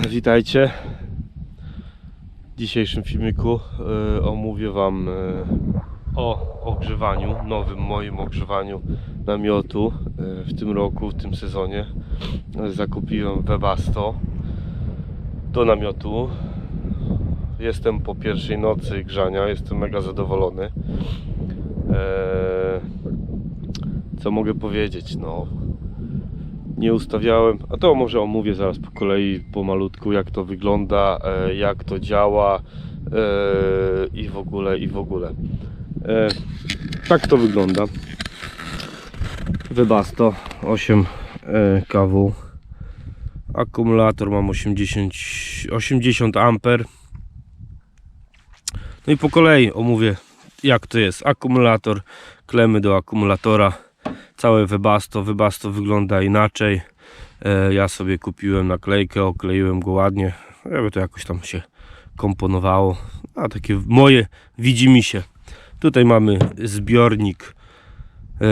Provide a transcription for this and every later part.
Witajcie. W dzisiejszym filmiku e, omówię Wam e, o ogrzewaniu, nowym moim ogrzewaniu namiotu e, w tym roku, w tym sezonie. Zakupiłem Webasto do namiotu. Jestem po pierwszej nocy grzania, jestem mega zadowolony. E, Co mogę powiedzieć? No, nie ustawiałem, a to może omówię zaraz po kolei, pomalutku, jak to wygląda, e, jak to działa e, i w ogóle, i w ogóle. E, Tak to wygląda. Webasto 8 e, kW. Akumulator mam 80, 80 amper. No i po kolei omówię jak to jest. Akumulator, klemy do akumulatora całe Webasto. Webasto wygląda inaczej. E, Ja sobie kupiłem naklejkę, okleiłem go ładnie, żeby to jakoś tam się komponowało. A takie moje widzi mi się. Tutaj mamy zbiornik e,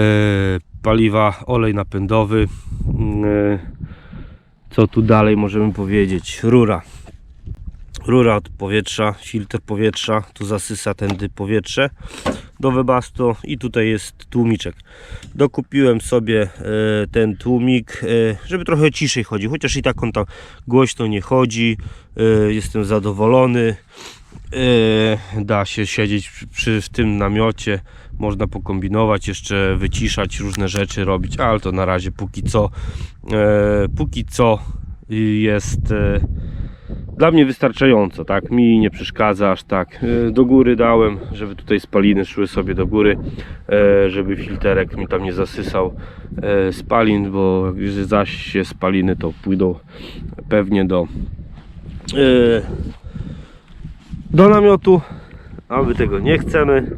paliwa, olej napędowy. E, Co tu dalej możemy powiedzieć? Rura. Rura od powietrza, filtr powietrza, tu zasysa tędy powietrze do Webasto i tutaj jest tłumiczek. Dokupiłem sobie e, ten tłumik, e, żeby trochę ciszej chodzi, chociaż i tak on tam głośno nie chodzi. E, jestem zadowolony. Da się siedzieć przy, w tym namiocie, można pokombinować, jeszcze wyciszać różne rzeczy robić, ale to na razie póki co póki co jest dla mnie wystarczająco, tak? Mi nie przeszkadza aż tak. E, Do góry dałem, żeby tutaj spaliny szły sobie do góry, e, żeby filterek mi tam nie zasysał e, spalin, bo zaś się spaliny to pójdą pewnie do do namiotu, a my tego nie chcemy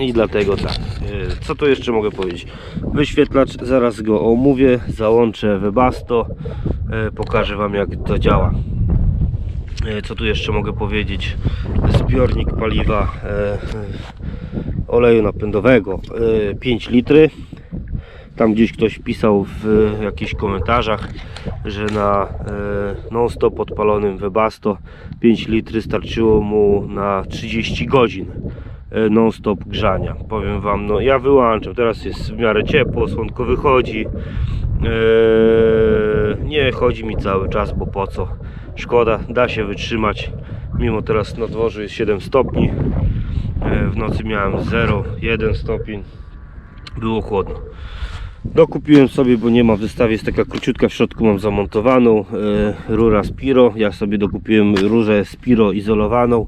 i dlatego tak. Co tu jeszcze mogę powiedzieć? Wyświetlacz, zaraz go omówię, załączę Webasto, pokażę Wam jak to działa. E, Co tu jeszcze mogę powiedzieć? Zbiornik paliwa e, e, oleju napędowego e, 5 litry. Tam gdzieś ktoś pisał w jakichś komentarzach, że na e, non-stop odpalonym Webasto 5 litry starczyło mu na 30 godzin e, non-stop grzania. Powiem Wam, no ja wyłączam, teraz jest w miarę ciepło, słonko wychodzi. E, nie chodzi mi cały czas, bo po co? Szkoda, da się wytrzymać. Mimo teraz na dworze jest 7 stopni. E, w nocy miałem 0, 1 stopień. Było chłodno. Dokupiłem sobie, bo nie ma w wystawie, jest taka króciutka, w środku mam zamontowaną e, rura Spiro. Ja sobie dokupiłem rurę Spiro izolowaną,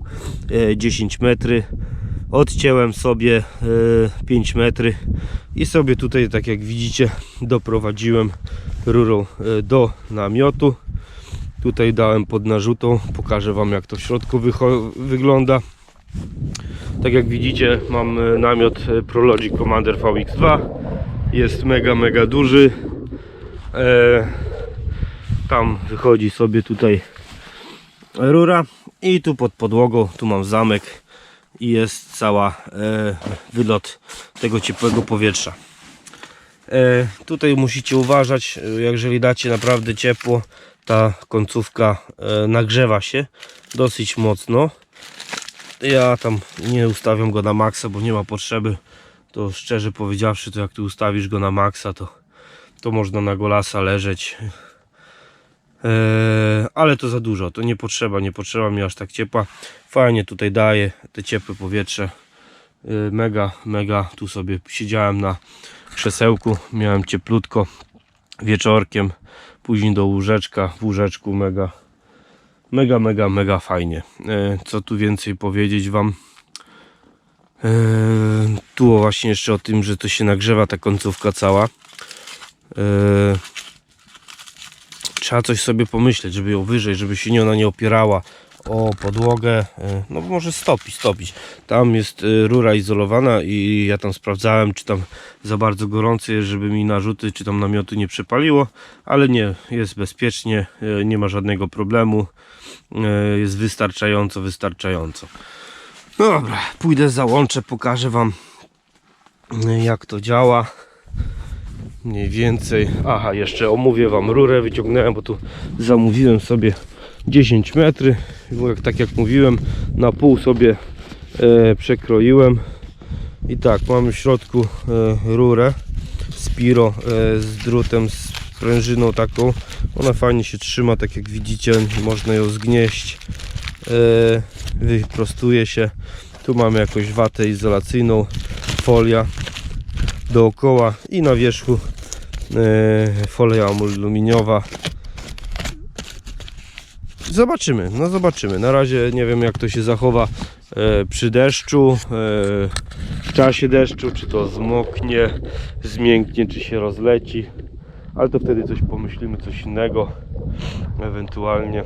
e, 10 metry. Odcięłem sobie e, 5 metry i sobie tutaj, tak jak widzicie, doprowadziłem rurą e, do namiotu. Tutaj dałem pod narzutą, pokażę Wam jak to w środku wygląda. Tak jak widzicie, mam e, namiot e, Prologic Commander VX2 jest mega, mega duży. E, tam wychodzi sobie tutaj rura i tu pod podłogą, tu mam zamek i jest cała e, wylot tego ciepłego powietrza. E, tutaj musicie uważać, e, jeżeli dacie naprawdę ciepło, ta końcówka e, nagrzewa się dosyć mocno. Ja tam nie ustawiam go na maksa, bo nie ma potrzeby to szczerze powiedziawszy, to jak ty ustawisz go na maksa, to, to można na golasa leżeć. Eee, ale to za dużo, to nie potrzeba, nie potrzeba mi aż tak ciepła. Fajnie tutaj daje te ciepłe powietrze. Eee, mega, mega. Tu sobie siedziałem na krzesełku, miałem cieplutko wieczorkiem. Później do łóżeczka, w łóżeczku mega, mega, mega, mega fajnie. Eee, co tu więcej powiedzieć Wam? Eee, tu właśnie jeszcze o tym, że to się nagrzewa ta końcówka cała. Eee, trzeba coś sobie pomyśleć, żeby ją wyżej, żeby się nie ona nie opierała o podłogę. Eee, no może stopić, stopić. Tam jest e, rura izolowana i ja tam sprawdzałem, czy tam za bardzo gorący jest, żeby mi narzuty, czy tam namiotu nie przepaliło, ale nie, jest bezpiecznie, e, nie ma żadnego problemu. E, jest wystarczająco, wystarczająco. No dobra, pójdę załączę, pokażę Wam jak to działa. Mniej więcej. Aha, jeszcze omówię Wam rurę, wyciągnąłem, bo tu zamówiłem sobie 10 metry. Tak jak mówiłem, na pół sobie e, przekroiłem. I tak, mamy w środku e, rurę Spiro e, z drutem, z prężyną taką. Ona fajnie się trzyma, tak jak widzicie, można ją zgnieść. E, wyprostuje się. Tu mamy jakąś watę izolacyjną, folia dookoła i na wierzchu e, folia aluminiowa. Zobaczymy, no zobaczymy. Na razie nie wiem jak to się zachowa e, przy deszczu, e, w czasie deszczu, czy to zmoknie, zmięknie, czy się rozleci. Ale to wtedy coś pomyślimy, coś innego, ewentualnie.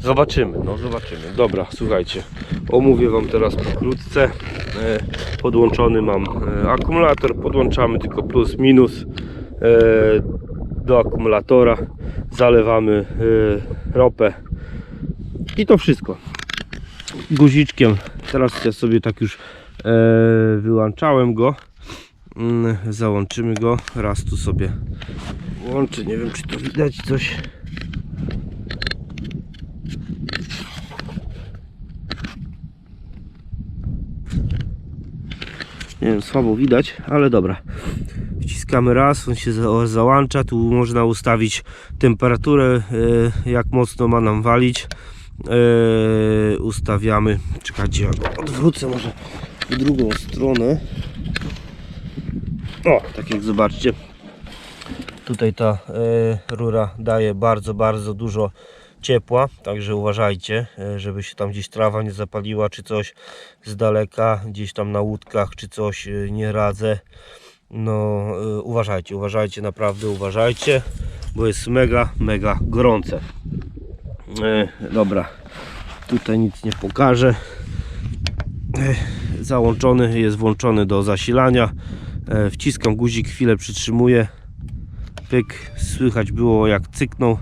Zobaczymy, no zobaczymy. Dobra, słuchajcie, omówię Wam teraz pokrótce. E, Podłączony mam e, akumulator, podłączamy tylko plus minus e, do akumulatora. Zalewamy e, ropę i to wszystko. Guziczkiem, teraz ja sobie tak już e, wyłączałem go. Mm, Załączymy go. Raz tu sobie łączę. Nie wiem, czy to widać coś. Nie wiem, słabo widać, ale dobra. Wciskamy raz, on się za- załącza. Tu można ustawić temperaturę, e, jak mocno ma nam walić. E, Ustawiamy. Czekajcie, ja odwrócę może w drugą stronę. O, tak jak zobaczcie. Tutaj ta e, rura daje bardzo, bardzo dużo ciepła, także uważajcie, żeby się tam gdzieś trawa nie zapaliła, czy coś z daleka, gdzieś tam na łódkach, czy coś nie radzę. No, e, uważajcie, uważajcie, naprawdę uważajcie, bo jest mega, mega gorące. E, dobra, tutaj nic nie pokażę. E, załączony, jest włączony do zasilania. E, wciskam guzik, chwilę przytrzymuję. Pyk, słychać było jak cyknął.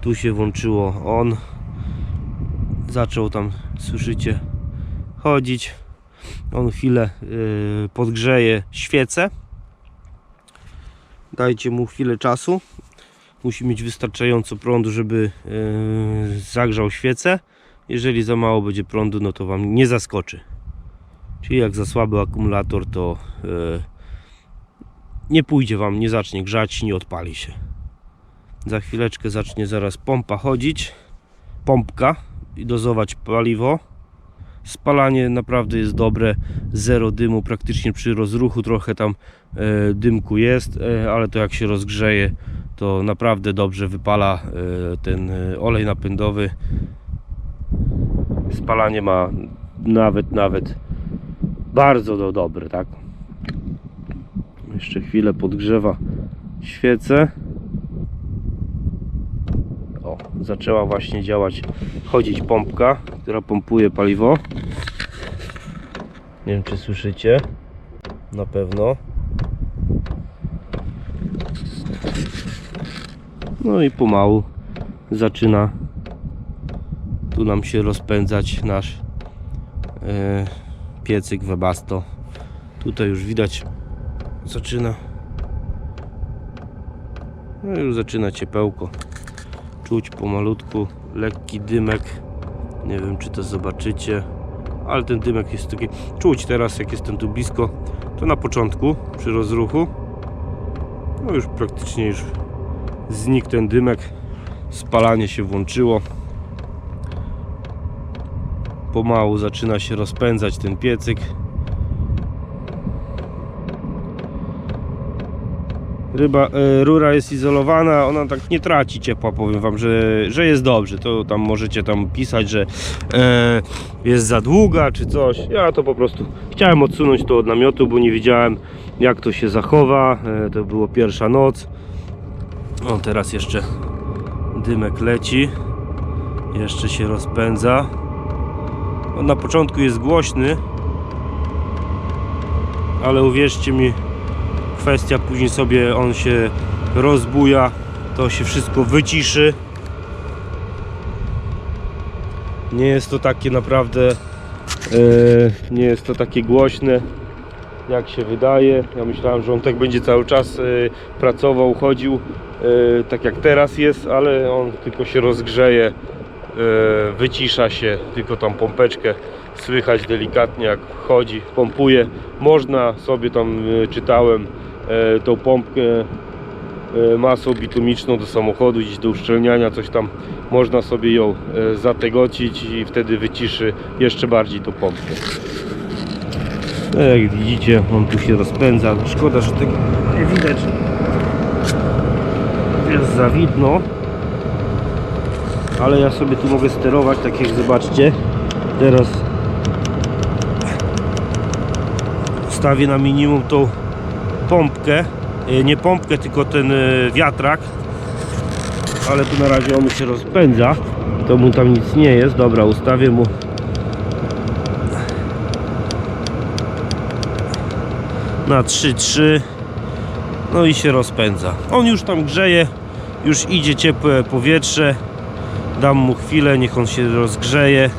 Tu się włączyło on. Zaczął tam, słyszycie, chodzić. On chwilę y, podgrzeje świecę. Dajcie mu chwilę czasu. Musi mieć wystarczająco prądu, żeby y, zagrzał świecę. Jeżeli za mało będzie prądu, no to Wam nie zaskoczy. Czyli jak za słaby akumulator, to y, nie pójdzie Wam, nie zacznie grzać, nie odpali się. Za chwileczkę zacznie zaraz pompa chodzić. Pompka i dozować paliwo. Spalanie naprawdę jest dobre. Zero dymu praktycznie przy rozruchu. Trochę tam e, dymku jest, e, ale to jak się rozgrzeje, to naprawdę dobrze wypala e, ten e, olej napędowy. Spalanie ma nawet, nawet bardzo do, dobre, tak? Jeszcze chwilę podgrzewa świecę. O, zaczęła właśnie działać, chodzić pompka, która pompuje paliwo. Nie wiem, czy słyszycie. Na pewno. No i pomału zaczyna tu nam się rozpędzać nasz e, piecyk Webasto. Tutaj już widać zaczyna no już zaczyna ciepełko. Czuć pomalutku lekki dymek. Nie wiem czy to zobaczycie ale ten dymek jest taki czuć teraz jak jestem tu blisko. To na początku przy rozruchu. No już praktycznie już znikł ten dymek spalanie się włączyło pomału zaczyna się rozpędzać ten piecyk Ryba, e, rura jest izolowana, ona tak nie traci ciepła, powiem wam, że, że jest dobrze. To tam możecie tam pisać, że e, jest za długa czy coś. Ja to po prostu chciałem odsunąć to od namiotu, bo nie wiedziałem jak to się zachowa. E, to było pierwsza noc. O, teraz jeszcze dymek leci. Jeszcze się rozpędza. On na początku jest głośny, ale uwierzcie mi, kwestia, później sobie on się rozbuja, to się wszystko wyciszy. Nie jest to takie naprawdę, e, nie jest to takie głośne. Jak się wydaje. Ja myślałem, że on tak będzie cały czas e, pracował, chodził e, tak jak teraz jest, ale on tylko się rozgrzeje, e, wycisza się, tylko tam pompeczkę słychać delikatnie jak chodzi, pompuje. Można sobie tam czytałem tą pompkę masą bitumiczną do samochodu, gdzieś do uszczelniania, coś tam można sobie ją zategocić i wtedy wyciszy jeszcze bardziej tą pompkę. No jak widzicie, on tu się rozpędza. Szkoda, że tego nie widać. Jest za widno. Ale ja sobie tu mogę sterować, tak jak zobaczcie. Teraz stawię na minimum tą pompkę. E, Nie pompkę, tylko ten e, wiatrak. Ale tu na razie on się rozpędza. To mu tam nic nie jest. Dobra, ustawię mu na 3-3 no i się rozpędza. On już tam grzeje już idzie ciepłe powietrze. Dam mu chwilę niech on się rozgrzeje.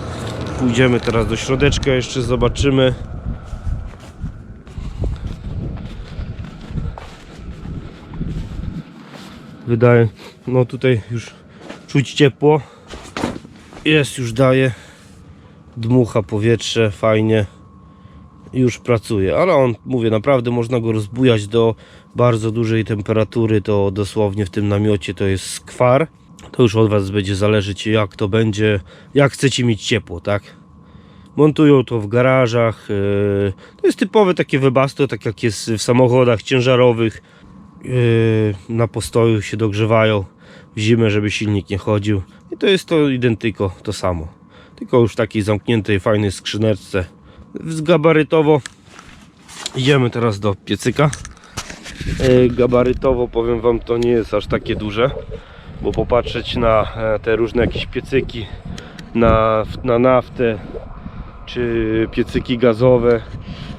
Pójdziemy teraz do środeczka jeszcze zobaczymy. Wydaje no tutaj już czuć ciepło. Jest już daje. Dmucha powietrze fajnie już pracuje, ale on, mówię, naprawdę można go rozbujać do bardzo dużej temperatury, to dosłownie w tym namiocie to jest skwar. To już od Was będzie zależeć jak to będzie, jak chcecie mieć ciepło, tak? Montują to w garażach, yy, to jest typowe takie webasto, tak jak jest w samochodach ciężarowych. Yy, na postoju się dogrzewają w zimę, żeby silnik nie chodził. I to jest to identyko, to samo. Tylko już w takiej zamkniętej, fajnej skrzyneczce gabarytowo idziemy teraz do piecyka. E, gabarytowo powiem wam to nie jest aż takie duże bo popatrzeć na e, te różne jakieś piecyki na, na naftę czy piecyki gazowe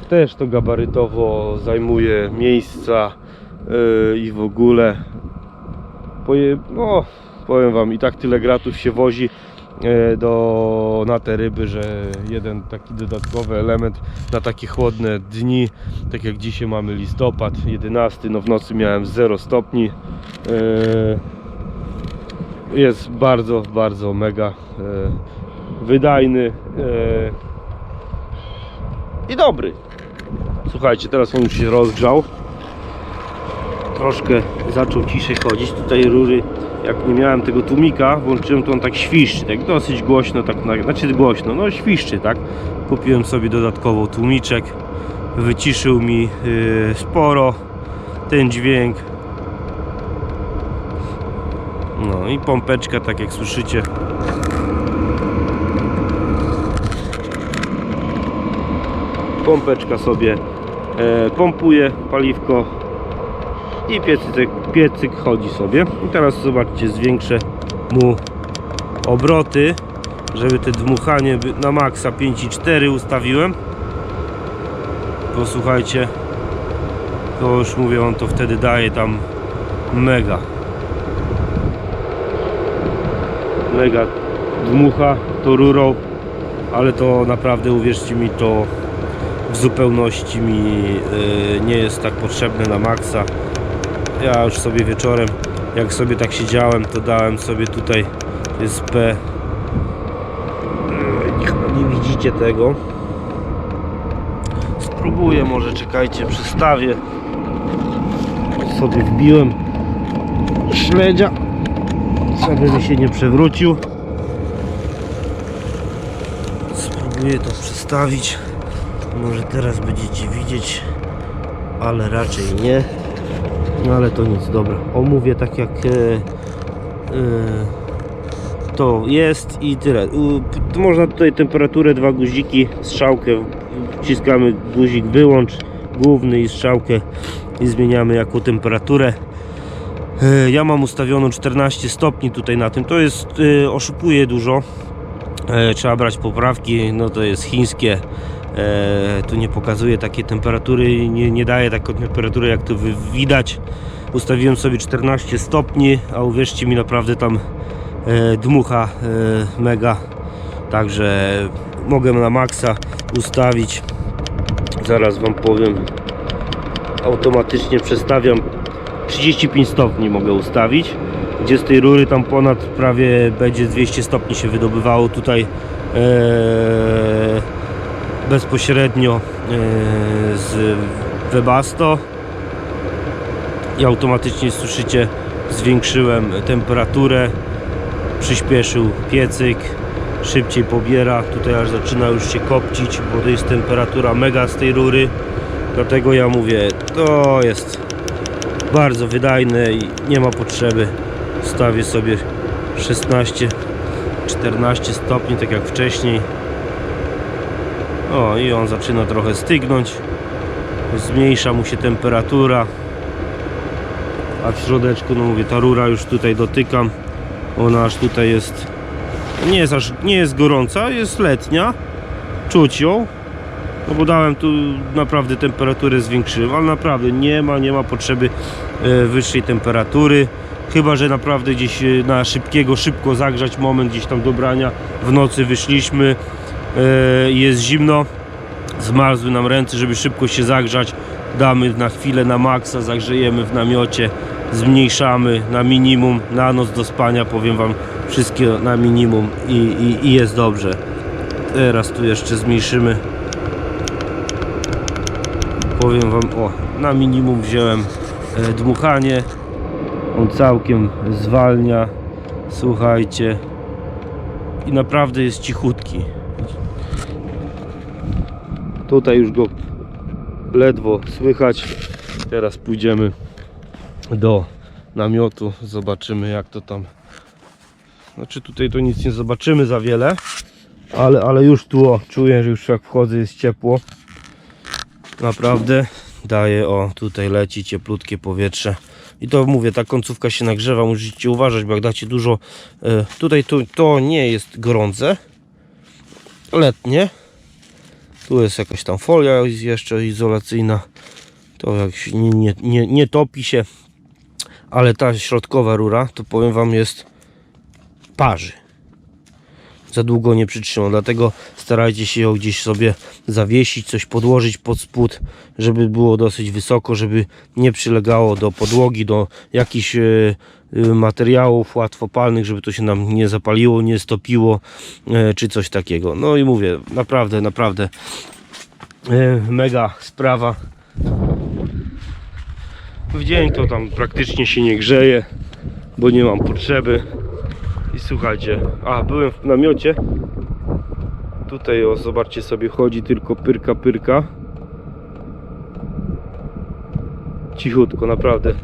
też to gabarytowo zajmuje miejsca e, i w ogóle. Poje, no, powiem wam i tak tyle gratów się wozi do, na te ryby, że jeden taki dodatkowy element na takie chłodne dni, tak jak dzisiaj mamy listopad 11, no w nocy miałem 0 stopni. E, Jest bardzo, bardzo mega e, wydajny e, i dobry. Słuchajcie, teraz on już się rozgrzał. Troszkę zaczął ciszej chodzić. Tutaj rury jak nie miałem tego tłumika, włączyłem to on tak świszczy, tak dosyć głośno, tak na, znaczy głośno, no świszczy, tak. Kupiłem sobie dodatkowo tłumiczek, wyciszył mi yy, sporo ten dźwięk. No i pompeczka, tak jak słyszycie. Pompeczka sobie e, pompuje paliwko i piecyk, piecyk chodzi sobie. I teraz zobaczcie zwiększę mu obroty żeby te dmuchanie na maksa 5,4 ustawiłem. Posłuchajcie to już mówię on to wtedy daje tam mega. Mega dmucha to rurą ale to naprawdę uwierzcie mi to w zupełności mi y, nie jest tak potrzebne na maksa ja już sobie wieczorem jak sobie tak siedziałem to dałem sobie tutaj jest P. Chyba nie widzicie tego. Spróbuję może czekajcie przystawię. Sobie wbiłem śledzia żeby mi się nie przewrócił. Spróbuję to przystawić. Może teraz będziecie widzieć ale raczej nie no ale to nic, dobra. Omówię tak jak e, e, to jest i tyle. U, można tutaj temperaturę, dwa guziki, strzałkę, wciskamy guzik wyłącz, główny i strzałkę i zmieniamy jaką temperaturę. E, ja mam ustawioną 14 stopni tutaj na tym. To jest, e, oszukuje dużo. E, trzeba brać poprawki, no to jest chińskie. E, tu nie pokazuje takiej temperatury, nie, nie daje taką temperatury jak wy- widać. Ustawiłem sobie 14 stopni, a uwierzcie mi naprawdę tam e, dmucha e, mega. Także mogę na maksa ustawić. Zaraz wam powiem automatycznie przestawiam 35 stopni mogę ustawić gdzie z tej rury tam ponad prawie będzie 200 stopni się wydobywało tutaj bezpośrednio e, z Webasto i automatycznie słyszycie zwiększyłem temperaturę przyspieszył piecyk szybciej pobiera tutaj aż zaczyna już się kopcić bo to jest temperatura mega z tej rury. Dlatego ja mówię to jest bardzo wydajne i nie ma potrzeby. Stawię sobie 16 14 stopni tak jak wcześniej o i on zaczyna trochę stygnąć. Zmniejsza mu się temperatura. A w środeczku no mówię ta rura już tutaj dotykam. Ona aż tutaj jest nie jest aż nie jest gorąca jest letnia. Czuć ją. No bo dałem tu naprawdę temperaturę zwiększyłem ale naprawdę nie ma nie ma potrzeby e, wyższej temperatury. Chyba że naprawdę gdzieś e, na szybkiego szybko zagrzać moment gdzieś tam do brania. W nocy wyszliśmy jest zimno zmarzły nam ręce żeby szybko się zagrzać. Damy na chwilę na maksa zagrzejemy w namiocie zmniejszamy na minimum. Na noc do spania powiem wam wszystkie na minimum i, i, i jest dobrze. Teraz tu jeszcze zmniejszymy. Powiem wam o na minimum wziąłem e, dmuchanie. On całkiem zwalnia słuchajcie. I naprawdę jest cichutki tutaj już go ledwo słychać. Teraz pójdziemy do namiotu. Zobaczymy jak to tam. Znaczy tutaj to nic nie zobaczymy za wiele ale, ale już tu o, czuję, że już jak wchodzę jest ciepło. Naprawdę daje o tutaj leci cieplutkie powietrze. I to mówię ta końcówka się nagrzewa musicie uważać bo jak dacie dużo e, tutaj to, to nie jest gorące. Letnie tu jest jakaś tam folia jeszcze izolacyjna to jak się nie, nie, nie, nie topi się ale ta środkowa rura to powiem wam jest parzy za długo nie przytrzyma. Dlatego starajcie się ją gdzieś sobie zawiesić, coś podłożyć pod spód, żeby było dosyć wysoko, żeby nie przylegało do podłogi, do jakichś e, materiałów łatwopalnych, żeby to się nam nie zapaliło, nie stopiło, e, czy coś takiego. No i mówię, naprawdę, naprawdę e, mega sprawa. W dzień to tam praktycznie się nie grzeje, bo nie mam potrzeby. I słuchajcie, a byłem w namiocie. Tutaj o, zobaczcie sobie, chodzi tylko pyrka, pyrka. Cichutko, naprawdę.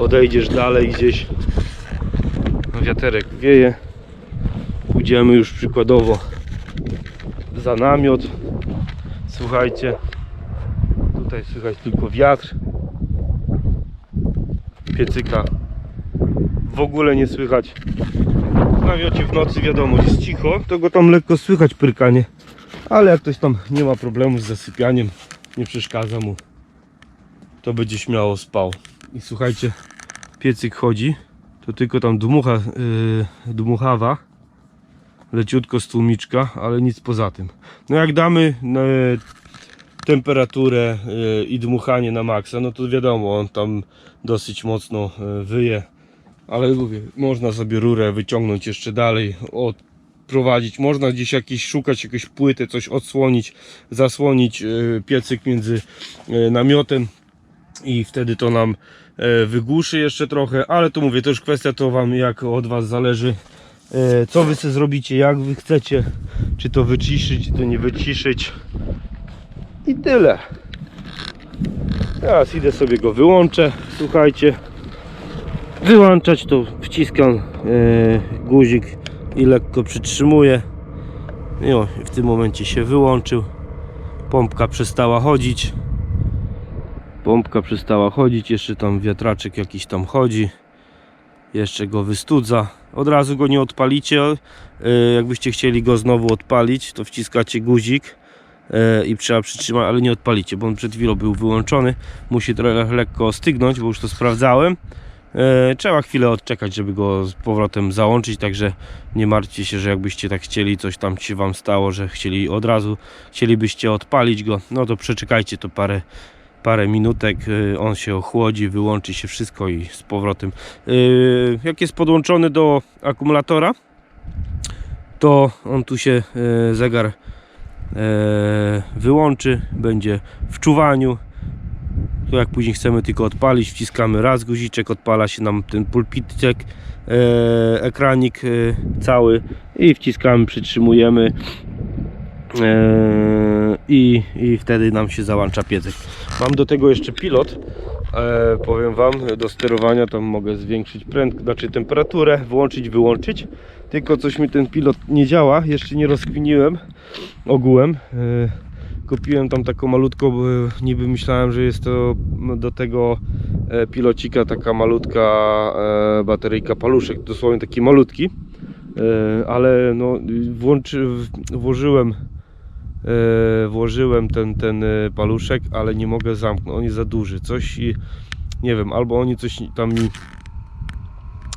Odejdziesz dalej gdzieś. Wiaterek wieje. Pójdziemy już przykładowo za namiot. Słuchajcie, tutaj słychać tylko wiatr. Piecyka w ogóle nie słychać w namiocie w nocy wiadomo jest cicho, to go tam lekko słychać pyrkanie. Ale jak ktoś tam nie ma problemu z zasypianiem, nie przeszkadza mu, to będzie śmiało spał. I słuchajcie, piecyk chodzi, to tylko tam dmucha, yy, dmuchawa, leciutko z tłumiczka, ale nic poza tym. No jak damy yy, temperaturę yy, i dmuchanie na maksa, no to wiadomo, on tam dosyć mocno yy, wyje ale mówię, można sobie rurę wyciągnąć jeszcze dalej, odprowadzić, można gdzieś jakieś szukać jakieś płyty, coś odsłonić, zasłonić e, piecyk między e, namiotem i wtedy to nam wygłuszy jeszcze trochę, ale to mówię, to już kwestia to wam jak od was zależy. Co wy sobie zrobicie, jak wy chcecie. Czy to wyciszyć, czy to nie wyciszyć. I tyle. Teraz idę sobie go wyłączę słuchajcie. Wyłączać to wciskam e, guzik i lekko przytrzymuję. I o, w tym momencie się wyłączył. Pompka przestała chodzić pompka przestała chodzić jeszcze tam wiatraczek jakiś tam chodzi jeszcze go wystudza. Od razu go nie odpalicie. E, jakbyście chcieli go znowu odpalić to wciskacie guzik e, i trzeba przytrzymać, ale nie odpalicie, bo on przed chwilą był wyłączony. Musi trochę lekko ostygnąć, bo już to sprawdzałem. E, trzeba chwilę odczekać, żeby go z powrotem załączyć, także nie martwcie się, że jakbyście tak chcieli, coś tam się wam stało, że chcieli od razu, chcielibyście odpalić go, no to przeczekajcie to parę parę minutek, y, on się ochłodzi, wyłączy się wszystko i z powrotem. Y, Jak jest podłączony do akumulatora, to on tu się y, zegar wyłączy, będzie w czuwaniu. To jak później chcemy tylko odpalić, wciskamy raz guziczek, odpala się nam ten pulpitek, ekranik cały i wciskamy, przytrzymujemy i, i wtedy nam się załącza piecek. Mam do tego jeszcze pilot, e, powiem Wam, do sterowania tam mogę zwiększyć prędkość, znaczy temperaturę, włączyć, wyłączyć. Tylko coś mi ten pilot nie działa, jeszcze nie rozkminiłem ogółem. E, Kupiłem tam taką malutką, niby myślałem, że jest to do tego e, pilocika taka malutka e, bateryjka paluszek, dosłownie taki malutki, E, ale no włączy, włożyłem włożyłem ten, ten e, paluszek, ale nie mogę zamknąć, on jest za duży, coś i nie wiem, albo oni coś tam mi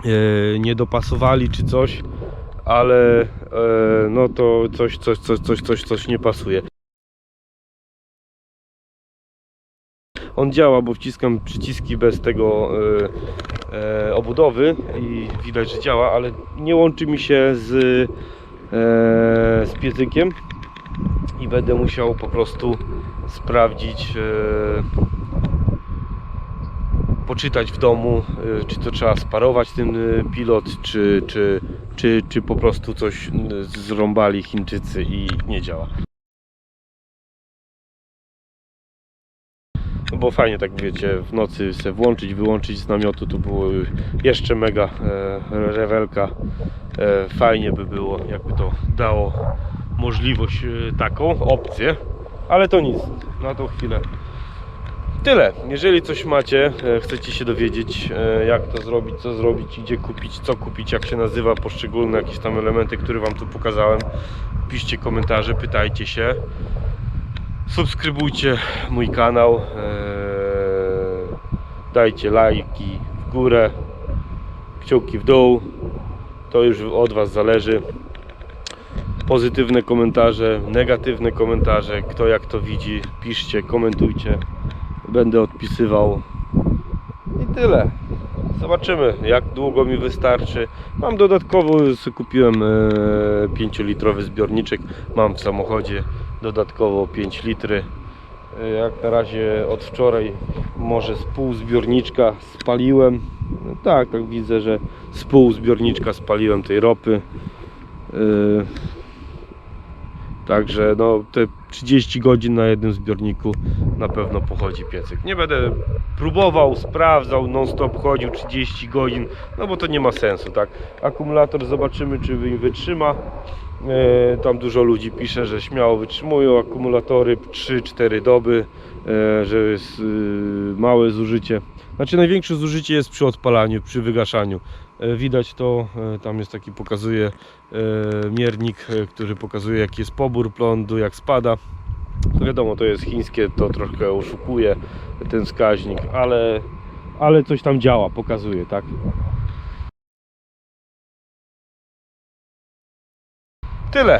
e, nie dopasowali czy coś, ale e, no to coś, coś, coś, coś, coś, coś nie pasuje. On działa, bo wciskam przyciski bez tego e, e, obudowy i widać, że działa, ale nie łączy mi się z, e, z piecykiem i będę musiał po prostu sprawdzić, e, poczytać w domu, e, czy to trzeba sparować ten e, pilot, czy, czy, czy, czy po prostu coś zrąbali Chińczycy i nie działa. No bo fajnie tak wiecie, w nocy se włączyć, wyłączyć z namiotu, to było jeszcze mega e, rewelka. E, fajnie by było, jakby to dało możliwość e, taką, opcję, ale to nic, na tą chwilę. Tyle. Jeżeli coś macie, e, chcecie się dowiedzieć, e, jak to zrobić, co zrobić, gdzie kupić, co kupić, jak się nazywa poszczególne jakieś tam elementy, które Wam tu pokazałem, piszcie komentarze, pytajcie się. Subskrybujcie mój kanał. Dajcie lajki w górę, kciuki w dół. To już od Was zależy. Pozytywne komentarze, negatywne komentarze, kto jak to widzi, piszcie, komentujcie. Będę odpisywał. I tyle. Zobaczymy, jak długo mi wystarczy. Mam dodatkowo, kupiłem 5-litrowy zbiorniczek. Mam w samochodzie dodatkowo 5 litry. E, Jak na razie od wczoraj może z pół zbiorniczka spaliłem. Tak, tak widzę, że z pół zbiorniczka spaliłem tej ropy. E, Także no te 30 godzin na jednym zbiorniku na pewno pochodzi piecyk. Nie będę próbował, sprawdzał, non stop chodził 30 godzin, no bo to nie ma sensu, tak? Akumulator zobaczymy czy wytrzyma. E, tam dużo ludzi pisze, że śmiało wytrzymują akumulatory 3-4 doby, e, że jest y, małe zużycie. Znaczy największe zużycie jest przy odpalaniu, przy wygaszaniu. E, Widać to, e, tam jest taki pokazuje e, miernik, który pokazuje jaki jest pobór prądu, jak spada. To wiadomo, to jest chińskie, to troszkę oszukuje ten wskaźnik, ale, ale coś tam działa, pokazuje, tak? Tyle.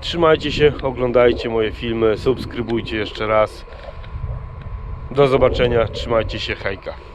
Trzymajcie się, oglądajcie moje filmy, subskrybujcie jeszcze raz. Do zobaczenia, trzymajcie się, hejka.